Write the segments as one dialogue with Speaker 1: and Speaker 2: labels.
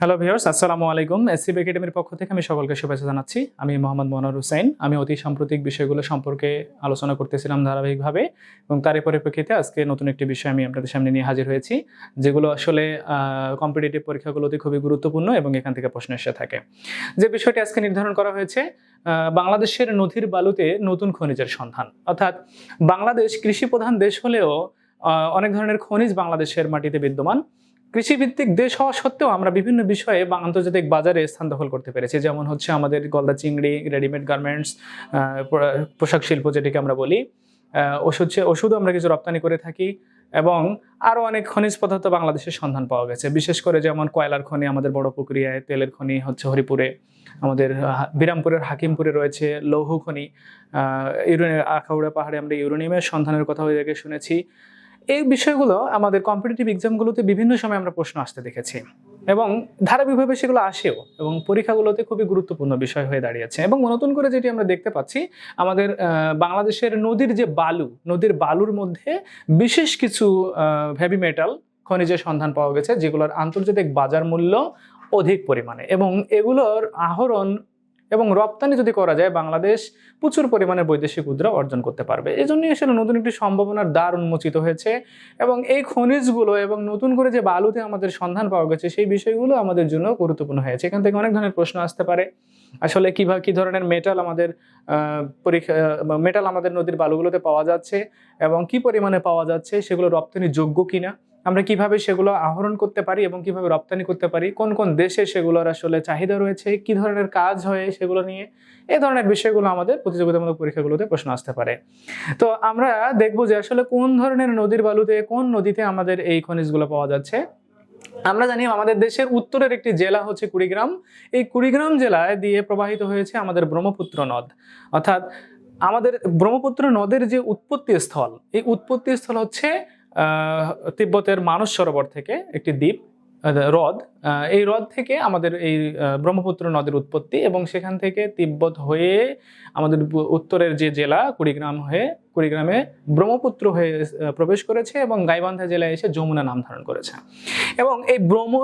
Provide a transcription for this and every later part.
Speaker 1: Hello viewers আসসালামু আলাইকুম SCB একাডেমির পক্ষ থেকে আমি সকলকে শুভেচ্ছা জানাচ্ছি। আমি মোহাম্মদ মনোয়ার হুসাইন আমি অতি সাম্প্রতিক বিষয়গুলো সম্পর্কে আলোচনা করতেছিলাম ধারাবাহিকভাবে এবং তারই পরিপ্রেক্ষিতে আজকে নতুন একটি বিষয় আমি আপনাদের সামনে নিয়ে হাজির হয়েছি, যেগুলো আসলে কম্পিটিটিভ পরীক্ষাগুলোতে খুবই গুরুত্বপূর্ণ এবং এখান থেকে প্রশ্ন এসে থাকে। যে বিষয়টি আজকে নির্ধারণ করা হয়েছে বাংলাদেশের নদীর বালুতে নতুন খনিজের সন্ধান। অর্থাৎ বাংলাদেশ কৃষি প্রধান দেশ হলেও অনেক ধরনের খনিজ বাংলাদেশের মাটিতে বিদ্যমান। কৃষিভিত্তিক দেশ হওয়া সত্ত্বেও আমরা বিভিন্ন বিষয়ে বা আন্তর্জাতিক বাজারে স্থান দখল করতে পেরেছি। যেমন হচ্ছে আমাদের গলদা চিংড়ি রেডিমেড গার্মেন্টস পোশাক শিল্প যেটিকে আমরা বলি। ওষুধ ওষুধও আমরা কিছু রপ্তানি করে থাকি এবং আরও অনেক খনিজ পদার্থ বাংলাদেশের সন্ধান পাওয়া গেছে। বিশেষ করে যেমন কয়লার খনি আমাদের বড় প্রক্রিয়ায় তেলের খনি হচ্ছে হরিপুরে, আমাদের বিরামপুরের হাকিমপুরে রয়েছে লৌহ খনি। ইউরেনিয়াম আখাউড়া পাহাড়ে আমরা ইউরেনিয়ামের সন্ধানের কথা হয়ে থেকে শুনেছি। এই বিষয়গুলো আমাদের কম্পিটিটিভ এক্সামগুলোতে বিভিন্ন সময় আমরা প্রশ্ন আসতে দেখেছি। এবং ধারাবাহিকভাবে সেগুলো আসেও এবং পরীক্ষাগুলোতে খুবই গুরুত্বপূর্ণ বিষয় হয়ে দাঁড়িয়েছে। এবং নতুন করে যেটি আমরা দেখতে পাচ্ছি, আমাদের বাংলাদেশের নদীর যে বালু, নদীর বালুর মধ্যে বিশেষ কিছু হেভি মেটাল খনিজের সন্ধান পাওয়া গেছে, যেগুলোর আন্তর্জাতিক বাজার মূল্য অধিক পরিমাণে। এবং এগুলোর আহরণ এবং রপ্তানি যদি করা যায়, বাংলাদেশ প্রচুর পরিমাণে বৈদেশিক মুদ্রা অর্জন করতে পারবে। এই জন্যই আসলে নতুন একটি সম্ভাবনার দ্বার উন্মোচিত হয়েছে এবং এই খনিজগুলো এবং নতুন করে যে বালুতে আমাদের সন্ধান পাওয়া গেছে, সেই বিষয়গুলো আমাদের জন্য গুরুত্বপূর্ণ হয়েছে। এখান থেকে অনেক ধরনের প্রশ্ন আসতে পারে। আসলে কীভাবে কী ধরনের মেটাল আমাদের পরীক্ষা মেটাল আমাদের নদীর বালুগুলোতে পাওয়া যাচ্ছে এবং কি পরিমাণে পাওয়া যাচ্ছে, সেগুলো রপ্তানি যোগ্য কিনা? আমরা কীভাবে সেগুলো আহরণ করতে পারি এবং কীভাবে রপ্তানি করতে পারি? কোন কোন দেশে সেগুলোর আসলে চাহিদা রয়েছে? কি ধরনের কাজ হয় সেগুলো নিয়ে? এই ধরনের বিষয়গুলো আমাদের প্রতিযোগিতামূলক পরীক্ষাগুলোতে প্রশ্ন আসতে পারে। তো আমরা দেখব যে আসলে কোন ধরনের নদীর বালুতে, কোন নদীতে আমাদের এই খনিজগুলো পাওয়া যাচ্ছে? আমরা জানি আমাদের দেশের উত্তরের একটি জেলা হচ্ছে কুড়িগ্রাম। এই কুড়িগ্রাম জেলায় দিয়ে প্রবাহিত হয়েছে আমাদের ব্রহ্মপুত্র নদ। অর্থাৎ আমাদের ব্রহ্মপুত্র নদের যে উৎপত্তি স্থল এই উৎপত্তি স্থল হচ্ছে তিব্বতের মানস সরোবর থেকে একটি দ্বীপ হ্রদ। এই হ্রদ থেকে আমাদের এই ব্রহ্মপুত্র নদের উৎপত্তি এবং সেখান থেকে তিব্বত হয়ে আমাদের উত্তরের যে জেলা কুড়িগ্রাম হয়ে, কুড়িগ্রামে ব্রহ্মপুত্র হয়ে প্রবেশ করেছে এবং গাইবান্ধা জেলায় এসে যমুনা নাম ধারণ করেছে। এবং এই ব্রহ্ম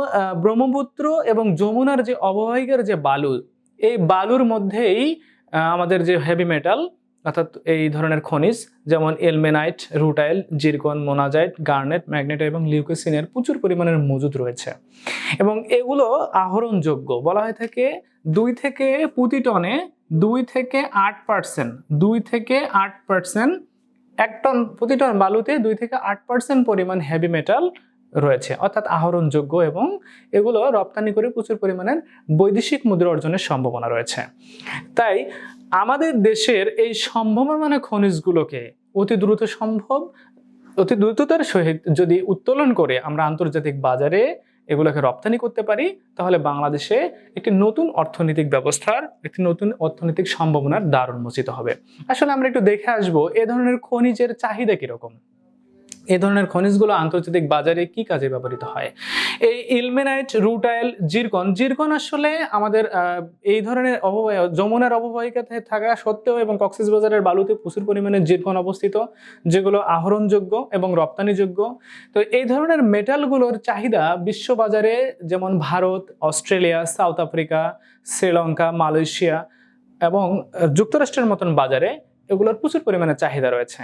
Speaker 1: ব্রহ্মপুত্র এবং যমুনার যে অববাহিকার যে বালু, এই বালুর মধ্যেই আমাদের যে হেভি মেটাল অর্থাৎ এই ধরনের খনিজ, যেমন ilmenite, rutile zircon monazite, garnet, magnet এবং লিউকোসিনের প্রচুর পরিমাণের মজুদ রয়েছে। এবং এগুলো আহরণযোগ্য। বলা হয়ে থাকে দুই থেকে প্রতি টনে দুই থেকে আট পার্সেন্ট, দুই থেকে আট পার্সেন্ট, এক টন প্রতি টন বালুতে দুই থেকে আট পার্সেন্ট পরিমাণ হেভি মেটাল রয়েছে। অর্থাৎ আহরণযোগ্য এবং এগুলো রপ্তানি করে প্রচুর পরিমাণের বৈদেশিক মুদ্রা অর্জনের সম্ভাবনা রয়েছে। তাই আমাদের দেশের এই সম্ভাবনা খনিজগুলোকে অতি দ্রুত সম্ভব, অতি দ্রুততার সহিত যদি উত্তোলন করে আমরা আন্তর্জাতিক বাজারে এগুলোকে রপ্তানি করতে পারি, তাহলে বাংলাদেশে একটি নতুন অর্থনৈতিক ব্যবস্থার, একটি নতুন অর্থনৈতিক সম্ভাবনার দ্বার উন্মোচিত হবে। আসলে আমরা একটু দেখে আসব এ ধরনের খনিজের চাহিদা কীরকম। এই ধরনের খনিজগুলো আন্তর্জাতিক বাজারে কি কাজে ব্যবহৃত হয়? এই ইলমেনাইট, রুটাইল, জিরকন জিরকন আসলে আমাদের এই ধরনের অববাহিকা, যমুনার অববাহিকাতে থাকা সত্ত্বেও এবং কক্সবাজারের বালুতে প্রচুর পরিমাণে জিরকন অবস্থিত, যেগুলো আহরণযোগ্য এবং রপ্তানিযোগ্য। তো এই ধরনের মেটালগুলোর চাহিদা বিশ্ববাজারে যেমন Bharat, Australia, South Africa, Sri Lanka, Malaysia এবং যুক্তরাষ্ট্রের মতন বাজারে এগুলোর প্রচুর পরিমাণে চাহিদা রয়েছে।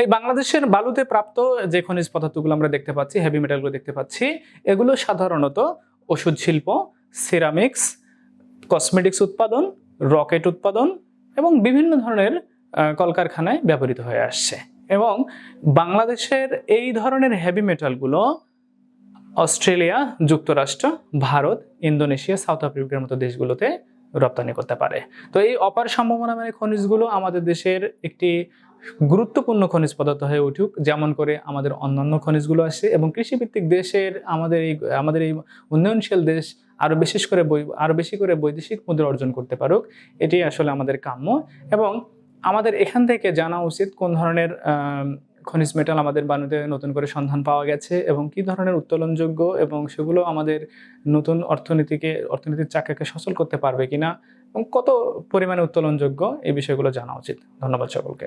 Speaker 1: এই বাংলাদেশের বালুতে প্রাপ্ত যে খনিজ পদার্থগুলো আমরা দেখতে পাচ্ছি হেভি মেটালগুলো দেখতে পাচ্ছি, এগুলো সাধারণত ওষুধ শিল্প সিরামিক্স কসমেটিক্স উৎপাদন রকেট উৎপাদন এবং বিভিন্ন ধরনের কলকারখানায় ব্যবহৃত হয়ে আসছে। এবং বাংলাদেশের এই ধরনের হেভি মেটালগুলো অস্ট্রেলিয়া, যুক্তরাষ্ট্র, ভারত, ইন্দোনেশিয়া, সাউথ আফ্রিকার মতো দেশগুলোতে রপ্তানি করতে পারে। তো এই অপার সম্ভাবনা মানে খনিজগুলো আমাদের দেশের একটি গুরুত্বপূর্ণ খনিজ পদার্থ হয়ে উঠুক, যেমন করে আমাদের অন্যান্য খনিজগুলো আসে এবং কৃষিভিত্তিক দেশের আমাদের এই আমাদের এই উন্নয়নশীল দেশ আরও বিশেষ করে আরও বেশি করে বৈদেশিক মুদ্রা অর্জন করতে পারুক, এটি আসলে আমাদের কাম্য এবং আমাদের এখান থেকে জানা উচিত কোন ধরনের খনিজ মেটাল আমাদের বানুতে নতুন করে সন্ধান পাওয়া গেছে এবং কি ধরনের উত্তোলনযোগ্য এবং সেগুলো আমাদের নতুন অর্থনীতিকে, অর্থনীতির চাকাকে সচল করতে পারবে কিনা এবং কত পরিমাণে উত্তোলনযোগ্য এই বিষয়গুলো জানা উচিত। ধন্যবাদ সকলকে।